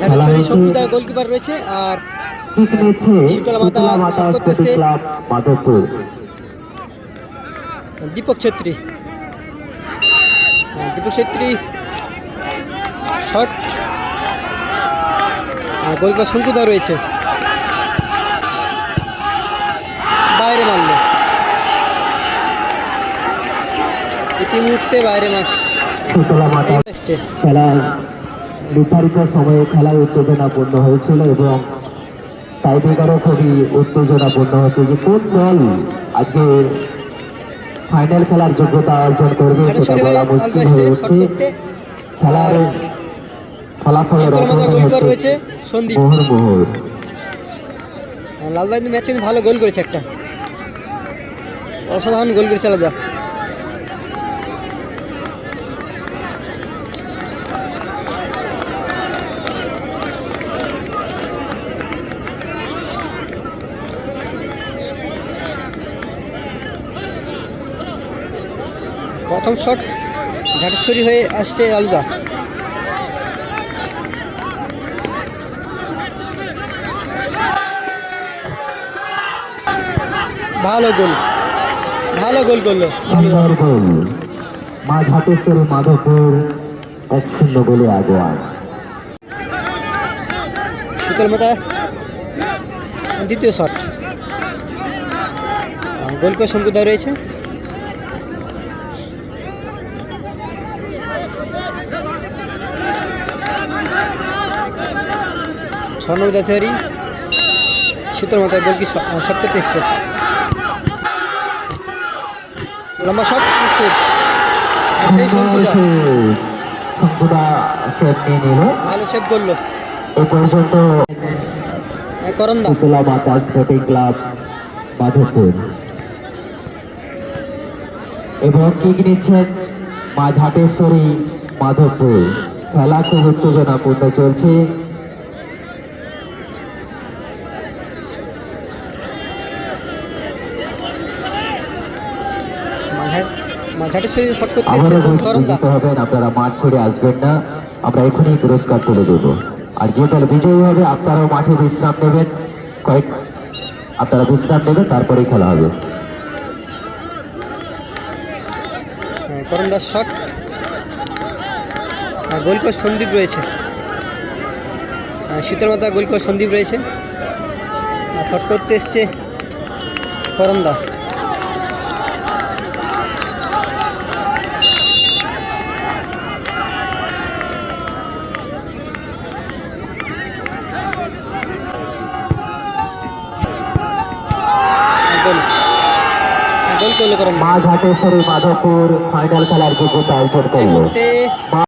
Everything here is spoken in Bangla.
ঝাড়েশ্বরী শঙ্কুদা গোলকিপার রয়েছে আর শীতলা মাতা দীপক ছেত্রী। হ্যাঁ, দীপক ছেত্রী শট। আর গোলকিপার শঙ্কুদা রয়েছে। বাইরে মারল। ইতি মুহূর্তে বাইরে মার শীতলা মাতা এসছে। খেলার নির্ধারিত সময়ে খেলায় উত্তেজনাপূর্ণ হয়েছিল এবং টাইব্রেকারও খুবই উত্তেজনাপূর্ণ হচ্ছে যে কোন দল আজকে ফাইনাল খেলার যোগ্যতা অর্জন করবে সেটা বলা মুশকিল হয়ে উঠছে। খেলার ফলাফলের রয়েছে সন্দীপ। মোহর। মোহর লালদা কিন্তু ম্যাচে ভালো গোল করেছে একটা। অসাধারণ গোল করেছে আলাদা প্রথম শট ঝাটেশ্বরী হয়ে আসছে আলুদা। ভালো গোল ভালো গোল করল মা ঝাটেশ্বরী মাধবপুর এক শূন্য গোলে আগুয়ান শীতল মাতা দ্বিতীয় শট। গোল করে শঙ্কুদা রয়েছে। নম্বর দাথিয়ারি শীতল মাতা গোল কি এসছে। লম্বা শট সেই শঙ্কুদা শঙ্কুদা সেট নিয়ে নিল। ভালো সেভ করল। এ পর্যন্ত হ্যাঁ, করন্দা। শীতলা মাতা স্পোর্টিং ক্লাব মাধবপুর এবং কিক নিচ্ছেন মা মাধবপুর খেলা খুব উত্তেজনাপূর্ণ চলছে। মাঝাট শট করতে আপনারা মাঠ ছেড়ে আসবেন না। আমরা এখনই পুরস্কার তুলে দেব। আর যে দল বিজয়ী হবে আপনারাও মাঠে বিশ্রাম নেবেন। কয়েক আপনারা বিশ্রাম নেবেন তারপরেই খেলা হবে। হ্যাঁ, করন্দার শট হ্যাঁ, গোলকোচ সন্দীপ রয়েছে। হ্যাঁ, শীতল মাতা গোলকোচ সন্দীপ রয়েছে। শট করতে এসছে করন্দা হ্যাঁ, গোল হ্যাঁ, গোল করল করন্দা মা ঘাটেশ্বরী মাধবপুর ফাইনাল খেলার যোগ্যতা অর্জন করল।